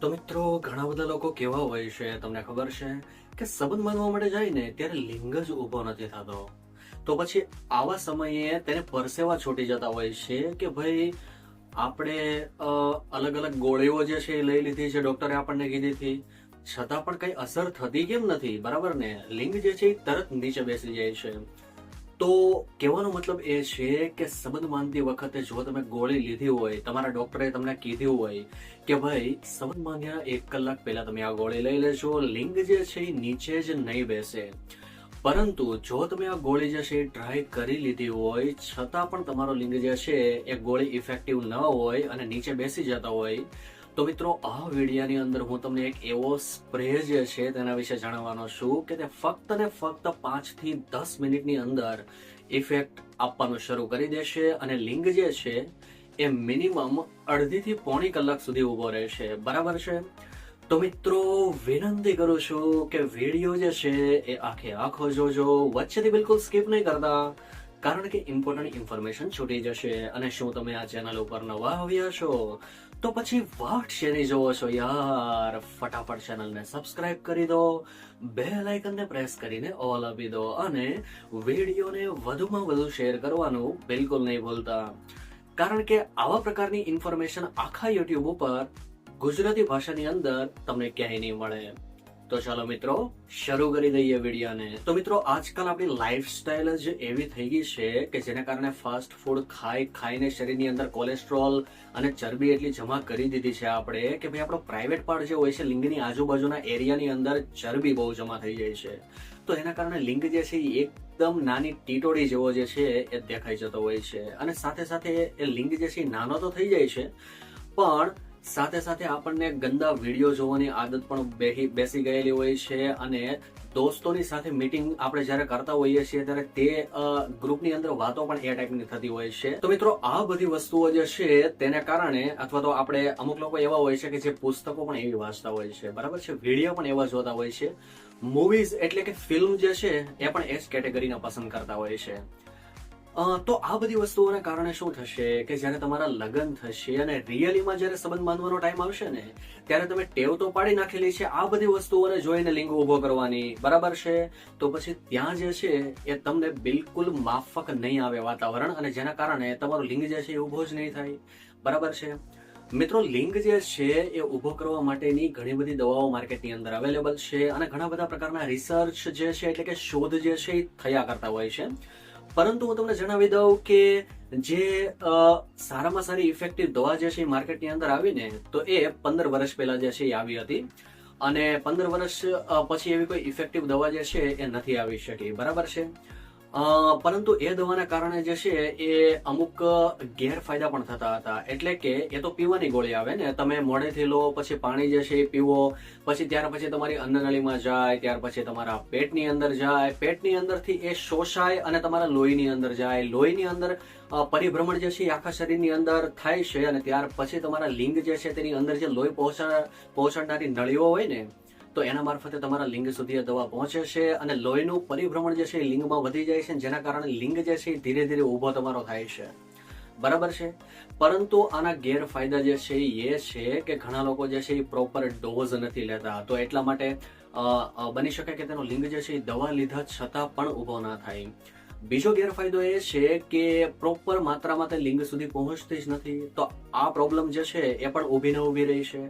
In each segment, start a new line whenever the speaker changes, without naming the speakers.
તો મિત્રો, ઘણા બધા લોકો કેવા હોય છે? તમને ખબર છે કે સંબંધ માનવા માટે જાય ને ત્યારે લિંગ જ ઊભો નથી થતો. તો પછી આવા સમયે તેને પરસેવા છૂટી જતા હોય છે કે ભાઈ, આપણે અલગ અલગ ગોળીઓ જે છે એ લઈ લીધી છે ડોક્ટરે આપણને કીધી હતી. છતાં પણ કઈ અસર થતી કેમ નથી? બરાબર ને? લિંગ જે છે એ તરત નીચે બેસી જાય છે. તો કહેવાનો મતલબ એ છે કે સંબંધ બાંધતી વખતે જો તમે ગોળી લીધી હોય, તમારા ડોક્ટરે તમને કીધું હોય કે ભાઈ, સંબંધ બાંધ્યા એક કલાક પહેલા તમે આ ગોળી લઈ લેજો, લિંગ જે છે એ નીચે જ નહીં બેસે. પરંતુ જો તમે આ ગોળી જે છે એ ટ્રાય કરી લીધી હોય, છતાં પણ તમારો લિંગ જે છે એ ગોળી ઇફેક્ટિવ ન હોય અને નીચે બેસી જતા હોય તો મિત્રો, આ વિડીયાની અંદર હું તમને એક એવો સ્પ્રે જે છે તેના વિશે જણાવવાનો છું કે તે ફક્ત ને ફક્ત પાંચથી દસ મિનિટની અંદર ઇફેક્ટ આપવાનું શરૂ કરી દેશે અને લિંગ જે છે એ મિનિમમ અડધી થી પોણી કલાક સુધી ઊભો રહેશે. બરાબર છે? તો મિત્રો, વિનંતી કરું છું કે વીડિયો જે છે એ આખે આખો જોજો. વચ્ચેથી બિલકુલ સ્કીપ નહીં કરતા. કારણ કે ઇમ્પોર્ટન્ટ ઇન્ફોર્મેશન છૂટી જશે અને શું તમે આ ચેનલ ઉપર નવા આવ્યા છો? તો પછી વાટ શેરી જોવો છો યાર? ફટાફટ ચેનલને સબસ્ક્રાઇબ કરી દો બે લાઇકનને પ્રેસ કરીને ઓલ આપી દો અને વિડીયોને વધુમાં વધુ શેર કરવાનું બિલકુલ નહીં ભૂલતા. કારણ કે આવા પ્રકારની ઇન્ફોર્મેશન આખા યુટ્યુબ ઉપર ગુજરાતી ભાષાની અંદર તમને ક્યાંય નહીં મળે. તો ચાલો મિત્રો, શરૂ કરી દઈએ વિડીયોને. તો મિત્રો, આજકાલ આપણી લાઈફસ્ટાઈલ જ એવી થઈ ગઈ છે કે જેના કારણે ફાસ્ટ ફૂડ ખાઈ ખાઈને શરીરની અંદર કોલેસ્ટ્રોલ અને ચરબી એટલી જમા કરી દીધી છે આપણે કે ભાઈ, આપણો પ્રાઇવેટ પાર્ટ જે હોય છે, લિંગની આજુબાજુના એરિયાની અંદર ચરબી બહુ જમા થઈ જાય છે. તો એના કારણે લિંગ જે છે એ એકદમ નાની ટીટોડી જેવો જે છે એ દેખાઈ જતો હોય છે. અને સાથે સાથે એ લિંગ જે છે નાનો તો થઈ જાય છે, પણ સાથે સાથે આપણને ગંદા વીડિયો જોવાની આદત પણ બેસી ગયેલી હોય છે અને દોસ્તોની સાથે મીટિંગ આપણે જ્યારે કરતા હોઈએ છીએ ત્યારે તે ગ્રુપની અંદર વાતો પણ એ ટાઈપની થતી હોય છે. તો મિત્રો, આ બધી વસ્તુઓ જે છે તેને કારણે અથવા તો આપણે અમુક લોકો એવા હોય છે કે જે પુસ્તકો પણ એવી વાંચતા હોય છે. બરાબર છે? વીડિયો પણ એવા જોતા હોય છે. મૂવીઝ એટલે કે ફિલ્મ જે છે એ પણ એ જ કેટેગરીના પસંદ કરતા હોય છે. તો આ બધી વસ્તુઓના કારણે શું થશે કે જ્યારે તમારા લગ્ન થશે અને રિયલીમાં જ્યારે સંબંધ બાંધવાનો ટાઈમ આવશે ને, ત્યારે તમે ટેવ તો પાડી નાખેલી છે આ બધી વસ્તુઓને જોઈને લિંગ ઊભો કરવાની. બરાબર છે? તો પછી ત્યાં જે છે એ તમને બિલકુલ માફક નહીં આવે વાતાવરણ અને જેના કારણે તમારો લિંગ જે છે એ ઊભો જ નહીં થાય. બરાબર છે? મિત્રો, લિંગ જે છે એ ઊભો કરવા માટેની ઘણી બધી દવાઓ માર્કેટની અંદર અવેલેબલ છે અને ઘણા બધા પ્રકારના રિસર્ચ જે છે એટલે કે શોધ જે છે એ થયા કરતા હોય છે. પરંતુ હું તમને જણાવી દઉં કે જે સારામાં સારી ઇફેક્ટિવ દવા જે છે એ માર્કેટની અંદર આવીને, તો એ પંદર વર્ષ પહેલા જે છે એ આવી હતી. અને પંદર વર્ષ પછી એવી કોઈ ઇફેક્ટિવ દવા જે છે એ નથી આવી શકી. બરાબર છે? પરંતુ એ દવાના કારણે જે છે એ અમુક ગેરફાયદા પણ થતા હતા. એટલે કે એ તો પીવાની ગોળી આવે ને, તમે મોડેથી લો, પછી પાણી જે છે એ પીવો, પછી ત્યાર પછી તમારી અન્નનળીમાં જાય, ત્યાર પછી તમારા પેટની અંદર જાય. પેટની અંદરથી એ શોષાય અને તમારા લોહીની અંદર જાય. લોહીની અંદર પરિભ્રમણ જે છે એ આખા શરીરની અંદર થાય છે અને ત્યાર પછી તમારા લિંગ જે છે તેની અંદર જે લોહી પહોંચા, પહોંચાડનારી નળીઓ હોય ને તો એના મારફતે તમારા લિંગ સુધી આ દવા પહોંચે છે અને લોહીનું પરિભ્રમણ જે છે એ લિંગમાં વધી જાય છે જેના કારણે લિંગ જે છે એ ધીરે ધીરે ઊભો તમારો થાય છે. બરાબર છે? પરંતુ આના ગેરફાયદા જે છે એ છે કે ઘણા લોકો જે છે એ પ્રોપર ડોઝ નથી લેતા. તો એટલા માટે બની શકે કે તેનો લિંગ જે છે એ દવા લીધા છતાં પણ ઊભો ના થાય. બીજો ગેરફાયદો એ છે કે પ્રોપર માત્રામાં તે લિંગ સુધી પહોંચતી જ નથી. તો આ પ્રોબ્લેમ જે છે એ પણ ઊભી ને ઊભી રહી છે.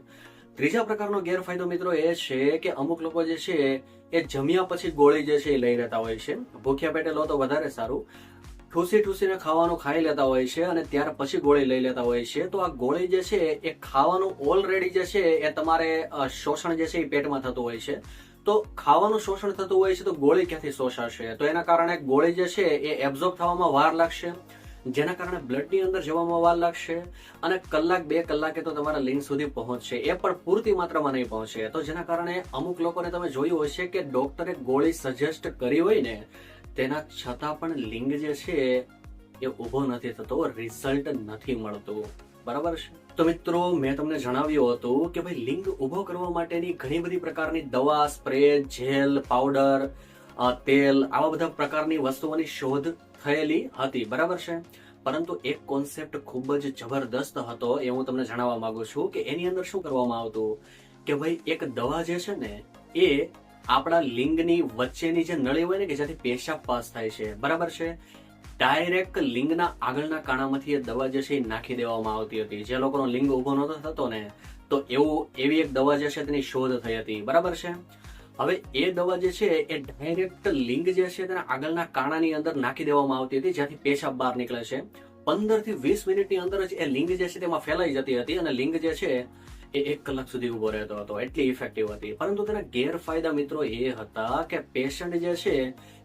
ત્રીજા પ્રકારનો ગેરફાયદો મિત્રો એ છે કે અમુક લોકો જે છે એ જમ્યા પછી ગોળી જે છે એ લઈ લેતા હોય છે. ભૂખ્યા પેટે લો તો વધારે સારું. ઠૂસી ઠૂસીને ખાવાનું ખાઈ લેતા હોય છે અને ત્યાર પછી ગોળી લઈ લેતા હોય છે. તો આ ગોળી જે છે એ ખાવાનું ઓલરેડી જે છે એ તમારે શોષણ જે છે એ પેટમાં થતું હોય છે. તો ખાવાનું શોષણ થતું હોય છે તો ગોળી ક્યાંથી શોષાશે? તો એના કારણે ગોળી જે છે એ એબ્ઝોર્બ થવામાં વાર લાગશે. જેના કારણે બ્લડની અંદર જવામાં વાર લાગશે અને કલાક બે કલાકે તો તમારા લિંગ સુધી પહોંચશે. એ પણ પૂરતી માત્રામાં નહીં પહોંચે. તો જેના કારણે અમુક લોકોને તમે જોયું હશે કે ડોક્ટરે ગોળી સજેસ્ટ કરી હોય ને, તેના છતાં પણ લિંગ જે છે એ ઊભો નથી થતો રિઝલ્ટ નથી મળતું. બરાબર છે? તો મિત્રો, મેં તમને જણાવ્યું હતું કે ભાઈ લિંગ ઊભો કરવા માટેની ઘણી બધી પ્રકારની દવા સ્પ્રે જેલ પાવડર તેલ, આવા બધા પ્રકારની વસ્તુઓની શોધ થયેલી હતી, બરાબર છે? પરંતુ એક કોન્સેપ્ટ ખૂબ જ જબરદસ્ત હતો એ હું તમને જણાવવા માંગુ છું કે એની અંદર શું કરવામાં આવતું? કે ભાઈ, એક દવા જે છે ને, એ આપણા લિંગની વચ્ચેની જે નળી હોય ને, કે જ્યાંથી પેશાબ પાસ થાય છે, બરાબર છે? ડાયરેક્ટ લિંગના આગળના કાણામાંથી એ દવા જે છે એ નાખી દેવામાં આવતી હતી. જે લોકોનો લિંગ ઊભો નહોતો થતો ને, તો એવું, એવી એક દવા જે છે તેની શોધ થઈ હતી, બરાબર છે? હવે એ દવા જે છે, એ ડાયરેક્ટ લિંગ જે છે તેના આગળના કાણાની અંદર નાખી દેવામાં આવતી હતી, જ્યાંથી પેશાબ બહાર નીકળે છે. પંદરથી વીસ મિનિટની અંદર જ એ લિંગ જે છે તેમાં ફેલાઈ જતી હતી અને લિંગ જે છે એ એક કલાક સુધી ઊભો રહેતો હતો. એટલી ઇફેક્ટિવ હતી. પરંતુ તેના ગેરફાયદા મિત્રો એ હતા કે પેશન્ટ જે છે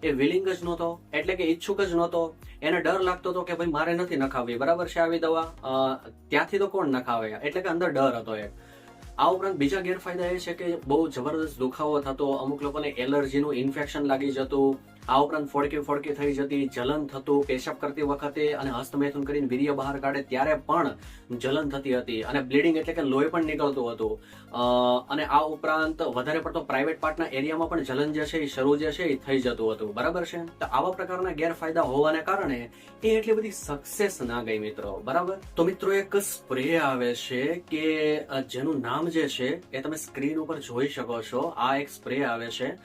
એ વિલિંગ જ નહોતો, એટલે કે ઈચ્છુક જ નહોતો. એને ડર લાગતો હતો કે ભાઈ મારે નથી નખાવવી. બરાબર છે આવી દવા? ત્યાંથી તો કોણ નખાવે? એટલે કે અંદર ડર હતો એક. આ ઉપરાંત બીજા ગેરફાયદા એ છે કે બહુ જબરદસ્ત દુખાવો થતો, અમુક લોકોને એલર્જીનું ઇન્ફેક્શન લાગી જતું આ ઉપરાંત ફોડકે ફોડકે થઈ જતી જલન થતું પેશાબ કરતી વખતે અને હસ્તમૈથુન કરીને વીર્ય બહાર કાઢે ત્યારે પણ જલન થતી હતી. અને બ્લીડિંગ એટલે કે લોહી પણ નીકળતું હતું. અને આ ઉપરાંત વધારે પડતો પ્રાઇવેટ પાર્ટના એરિયામાં પણ જલન જે છે એ શરૂ જે છે એ થઈ જતું હતું. બરાબર છે? તો આવા પ્રકારના ગેરફાયદા હોવાને કારણે એ એટલી બધી સક્સેસ ના ગઈ મિત્રો. બરાબર? તો મિત્રો એક સ્પ્રે આવે છે કે જેનું નામ જે છે એ તમે સ્ક્રીન ઉપર જોઈ શકો છો. આ એક સ્પ્રે આવે છે.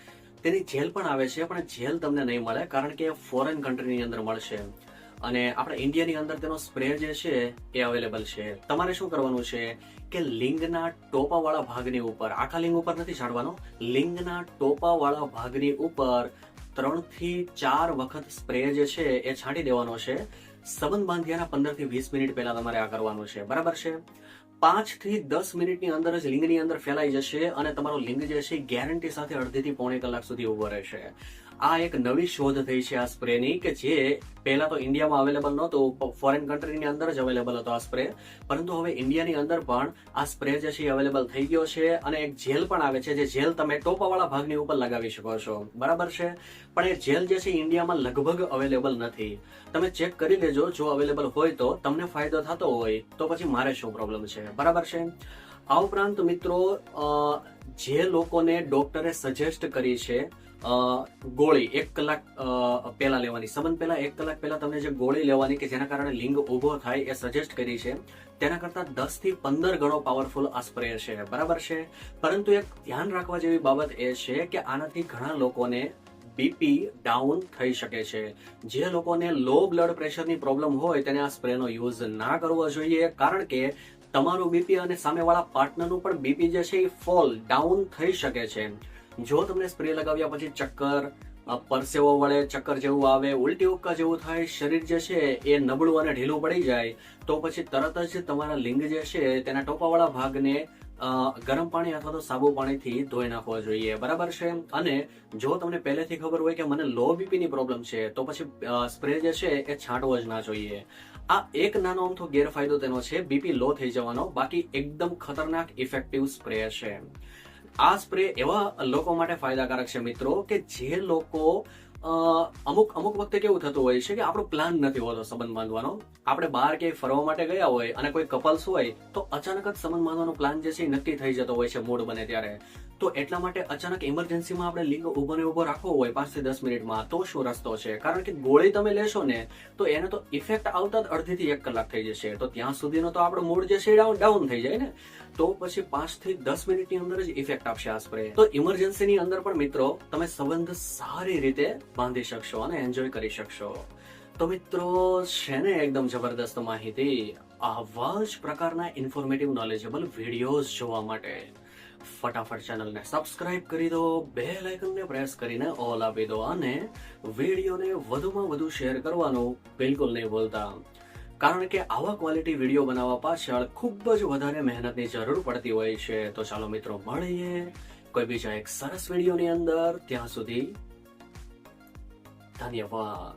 તેની જેલ પણ આવે છે, પણ જેલ તમને નહીં મળે, કારણ કે ફોરેન કન્ટ્રીની અંદર મળશે. અને આપણા ઇન્ડિયાની અંદર તેનો સ્પ્રે જે છે, એ અવેલેબલ છે. તમારે શું કરવાનું છે કે લિંગના ટોપાવાળા ભાગની ઉપર, આખા લિંગ ઉપર નથી છાડવાનો લિંગના ટોપાવાળા ભાગની ઉપર ત્રણથી ચાર વખત સ્પ્રે જે છે, એ છાંટી દેવાનો છે. સંબંધ બાંધ્યાના પંદરથી વીસ મિનિટ પહેલા તમારે આ કરવાનું છે. બરાબર છે? પાંચથી દસ મિનિટની અંદર જ લિંગની અંદર ફેલાઈ જશે અને તમારો લિંગ જે છે ગેરંટી સાથે અડધીથી પોણે કલાક સુધી ઊભો રહેશે. આ એક નવી શોધ થઈ છે આ સ્પ્રેની કે જે પહેલા તો ઇન્ડિયામાં અવેલેબલ નહોતું ફોરેન કન્ટ્રીની અંદર જ અવેલેબલ હતો આ સ્પ્રે પરંતુ હવે ઇન્ડિયાની અંદર પણ આ સ્પ્રે જે છે અવેલેબલ થઈ ગયો છે અને એક જેલ પણ આવે છે. જે જેલ તમે ટોપાવાળા ભાગની ઉપર લગાવી શકો છો. બરાબર છે? પણ એ જેલ જે છે ઇન્ડિયામાં લગભગ અવેલેબલ નથી. તમે ચેક કરી લેજો. જો અવેલેબલ હોય તો તમને ફાયદો થતો હોય તો પછી મારે શું પ્રોબ્લેમ છે? બરાબર છે? આ ઉપરાંત મિત્રો જે લોકોને ડોક્ટરે સજેસ્ટ કરી છે ગોળી એક કલાક પહેલા લેવાની. સંબંધ પહેલા એક કલાક પહેલા તમને જે ગોળી લેવાની કે જેના કારણે લિંગ ઊભો થાય એ સજેસ્ટ કરી છે, તેના કરતા દસથી પંદર ગણો પાવરફુલ આ સ્પ્રે છે. બરાબર છે? પરંતુ એક ધ્યાન રાખવા જેવી બાબત એ છે કે આનાથી ઘણા લોકોને બીપી ડાઉન થઈ શકે છે. જે લોકોને લો બ્લડ પ્રેશરની પ્રોબ્લેમ હોય તેને આ સ્પ્રેનો યુઝ ના કરવો જોઈએ, કારણ કે તમારું બીપી અને સામેવાળા પાર્ટનરનું પણ બીપી જે છે એ ફોલ ડાઉન થઈ શકે છે. જો તમને સ્પ્રે લગાવ્યા પછી ચક્કર પરસેવો વળે ચક્કર જેવું આવે, ઉલટી ઉક્કા જેવું થાય, શરીર જે છે એ નબળું અને ઢીલું પડી જાય, તો પછી તરત જ તમારા લિંગ જે છે તેના ટોપાવાળા ભાગને ગરમ પાણી અથવા તો સાબુ પાણીથી ધોઈ નાખવો જોઈએ. બરાબર છે? અને જો તમને પહેલેથી ખબર હોય કે મને લો બીપીની પ્રોબ્લેમ છે, તો પછી સ્પ્રે જે છે એ છાંટવો જ ના જોઈએ. આ એક નાનો અમથો ગેરફાયદો તેનો છે બીપી લો થઈ જવાનો, બાકી એકદમ ખતરનાક ઇફેક્ટિવ સ્પ્રે છે. આ સ્પ્રે એવા લોકો માટે ફાયદાકારક છે મિત્રો કે જે લોકો અમુક અમુક વખતે કેવું થતું હોય છે કે આપણો પ્લાન નથી હોતો સંબંધ બાંધવાનો. આપણે બહાર ક્યાંય ફરવા માટે ગયા હોય અને કોઈ કપલ્સ હોય, તો અચાનક જ સંબંધ બાંધવાનો પ્લાન જે છે એ નક્કી થઈ જતો હોય છે મૂડ બને ત્યારે. તો એટલા માટે અચાનક ઇમરજન્સીમાં આપણે લિંગ ઊભો ને ઊભો રાખવો હોય પાંચથી દસ મિનિટમાં, તો શું રસ્તો છે? કારણ કે ગોળી તમે લેશો ને, તો એને તો ઇફેક્ટ આવતા જ અડધીથી એક કલાક થઈ જશે. તો ત્યાં સુધીનો તો આપણો મૂડ જે છે ડાઉન ડાઉન થઈ જાય ને. તો પછી પાંચથી દસ મિનિટની અંદર જ ઇફેક્ટ આપશે આ સ્પ્રે તો ઇમરજન્સીની અંદર પણ મિત્રો, તમે સંબંધ સારી રીતે બાંધી શકશો અને એન્જોય કરી શકશો. તો મિત્રો, છે ને એકદમ જબરદસ્ત માહિતી. આવા જ પ્રકારના ઇન્ફોર્મેટિવ નોલેજેબલ વિડીયોઝ જોવા માટે ફટાફટ ચેનલને સબસ્ક્રાઇબ કરી દો બે લાઇકનને પ્રેસ કરીને ઓલ આપી દો અને વિડીયોને વધુમાં વધુ શેર કરવાનું બિલકુલ નહીં ભૂલતા. કારણ કે આવા ક્વોલિટી વીડિયો બનાવવા પાછળ ખૂબ જ વધારે મહેનતની જરૂર પડતી હોય છે. તો ચાલો મિત્રો, મળીએ કોઈ બીજા એક સરસ વિડીયોની અંદર. ત્યાં સુધી タニアは